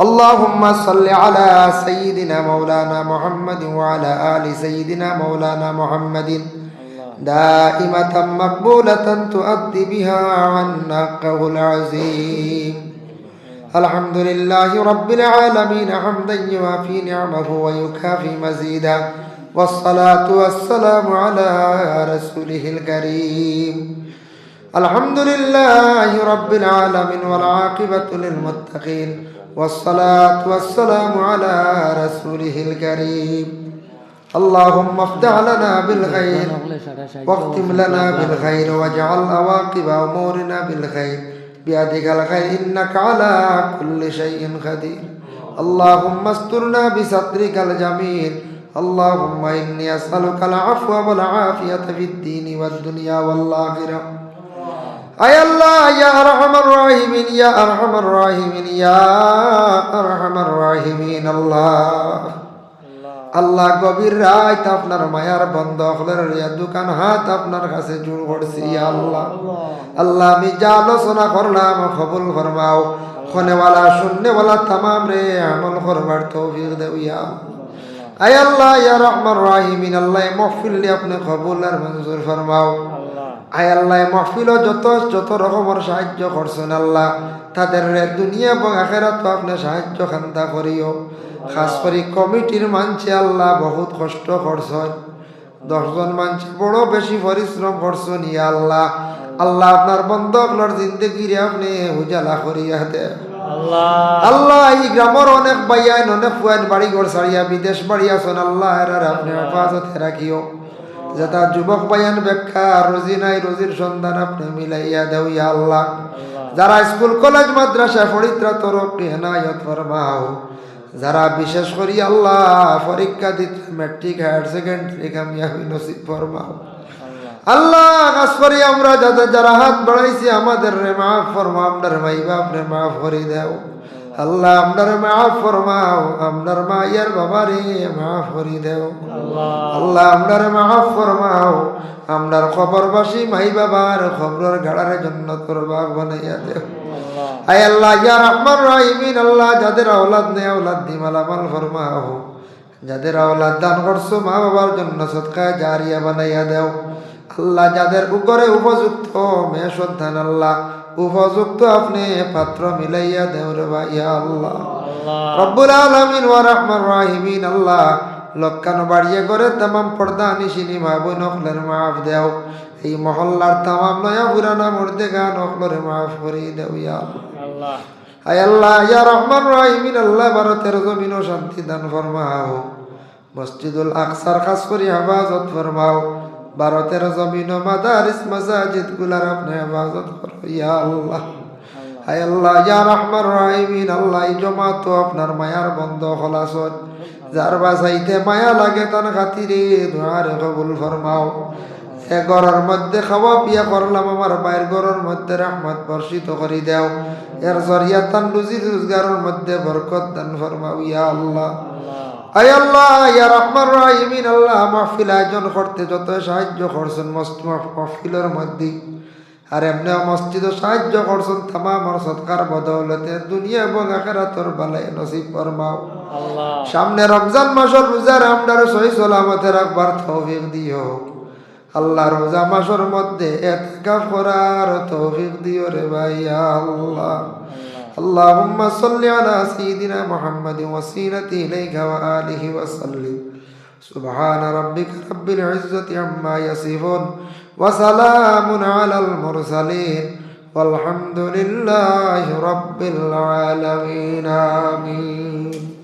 اللهم صل على سيدنا مولانا محمد وعلى آل سيدنا مولانا محمد. دائمة مقبولة تؤدي بها عنا قول العظيم. الحمد لله رب العالمين حمدا يوافي نعمه ويكافي مزيدا. والصلاة والسلام على رسوله الكريم. الحمد لله رب العالمين والعاقبة للمتقين. والصلاة والسلام على رسوله الكريم اللهم افتح لنا بالخير واختم لنا بالخير واجعل عواقب أمورنا بالخير بيدك الخير إنك على كل شيء قدير اللهم استرنا بسترك الجميل اللهم إني أسألك العفو والعافية في الدين والدنيا والآخرة আল্লাহ, ইয়া আরহামার ইয়া ইয়া আল্লাহ। আল্লাহ গভীর রাত আপনার মায়ার বন্ধ হলেন দোকান, হাত আপনার কাছে জোর করছি আল্লাহ। আল্লাহ, আমি যা আলোচনা করলাম খবর ফরমাও। খনেওয়ালা, শূন্যওয়ালা, তামাম রে, আমল করবার তৌফিক দেও, ইয়া আয় আল্লাহ, ইয়া রহমান রাহিমিন, আল্লাহ মহফিল্লি আপনি কবুল আর মঞ্জুর ফরমাও। আয় আল্লাহ মহফিল যত যত রকমের সাহায্য করছেন আল্লাহ তাদের দুনিয়া এবং আখেরাত আপনি সাহায্য খান্দা করিও। খাস করে কমিটির মানছে আল্লাহ বহুত কষ্ট করছেন। দশজন মানছে বড় বেশি পরিশ্রম করছেন ইয়া আল্লাহ। আল্লাহ আপনার বন্ধকলর জিন্দগিরে আপনি উজালা করিয়া দেন। আল্লাহ। এই গ্রামের অনেক বাইয়ান অনেক ফুয়ান বাড়ি ঘর সারিয়া বিদেশ বাড়ি আসন আল্লাহ এরার আপনি হেফাজতে রাখিও। যেটা যুবক বায়ান ব্যাখ্যা রোজি নাই রোজির সন্ধান আপনি মিলাইয়া দেও ইয়া আল্লাহ। যারা স্কুল কলেজ মাদ্রাসা ফরিদ্রা তরফ হেনায়ত ফরমাও। যারা বিশেষ করি আল্লাহ পরীক্ষা দিতে ম্যাট্রিক হায়ার সেকেন্ডারি কামিয়াবি নসিব ফরমাও। আল্লাহ। কাজ করি আমরা যাদের যারা হাত বাড়াইছি আমাদের রে মাফ ফরমা আপনার মাই বাপ রে মাফ করি দেও। আল্লাহ আপনার মাফ ফরমাও আপনার মাইয়ার বাবা রে মাফ করি দেও। আল্লাহ। আপনার মাফ ফরমাও আপনার খবরবাসী মাই বাবার খবরের গাড়ার জন্য তোর বাঘ বানাইয়া দেও। আয় আল্লাহ ইয়া রহমান রাহিমিন আল্লাহ যাদের আওলাদ নেই আওলাদ দি মালামাল ফরমাও। যাদের আওলাদ দান করছ মা বাবার জন্য সৎকায় জারিয়া বানাইয়া দেও। আল্লাহ যাদের উপরে উপযুক্ত মেয়ে সন্তান আল্লাহ। উপযুক্ত আপনি পাত্র মিলাইয়া দেও রে ভাইয়া আল্লাহ। রব্বুল আলামিন ওয়া রহমান রাহিমিন আল্লাহ। লক্কানো বাড়িয়ে করে তামাম পর্দা নিশিনি মা বোন অখলের মাফ দেও। এই মহল্লার তামাম নয়া পুরানা মর্দে গান অখলরে মাফ করে দেও ইয়া আল্লাহ। আয় আল্লাহ ইয়া রহমান রাহিমিন আল্লাহ ভারতের জমিন শান্তি দান ফরমাও। মসজিদুল আকসার খাস করি হেফাজত ফরমাও। ভারতের জমিন মাদারিস মাসাজিদগুলার আপনি হেফাজত করো, ইয়া আল্লাহ। হায় আল্লাহ, ইয়া রহমান রাহিমিন, আল্লাহ জমা তো আপনার মায়ার বন্ধ খলাসন। যার বাসাইতে মায়া লাগে তার খাতিরে দোয়ারে কবুল ফরমাও। এ ঘরের মধ্যে খাওয়া পিয়া করলাম, আমার বাইর ঘরের মধ্যে রহমত বর্ষিত করি দেও। এর জরিয়া তান রুজি রোজগারের মধ্যে বরকত দান ফরমাও, ইয়া আল্লাহ। আয় আল্লাহ ইয়া রহমান রাহিমিন আল্লাহ মাহফিল আয়োজন করতে যত সাহায্য করছেন মস্ত মাহফিলের মধ্যে। আর এমনি মসজিদ সাহায্য করছেন তামামর সৎকার বদৌলতে দুনিয়া এবং আখেরাতর বালাই নসিব ফরমাও। সামনে রমজান মাসের রোজার আমদার সহি সালামতে রাখবার তৌফিক দিও। আল্লাহ রোজা মাসের মধ্যে এতকাফ করার তৌফিক দিও রে ভাইয়া আল্লাহ। اللهم صل على سيدنا محمد وسيلة إليك وآله وسلم سبحان ربك رب العزة عما يصفون وسلام على المرسلين والحمد لله رب العالمين آمين